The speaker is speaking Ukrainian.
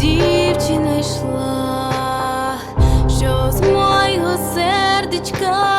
дівчина йшла, що з мого сердечка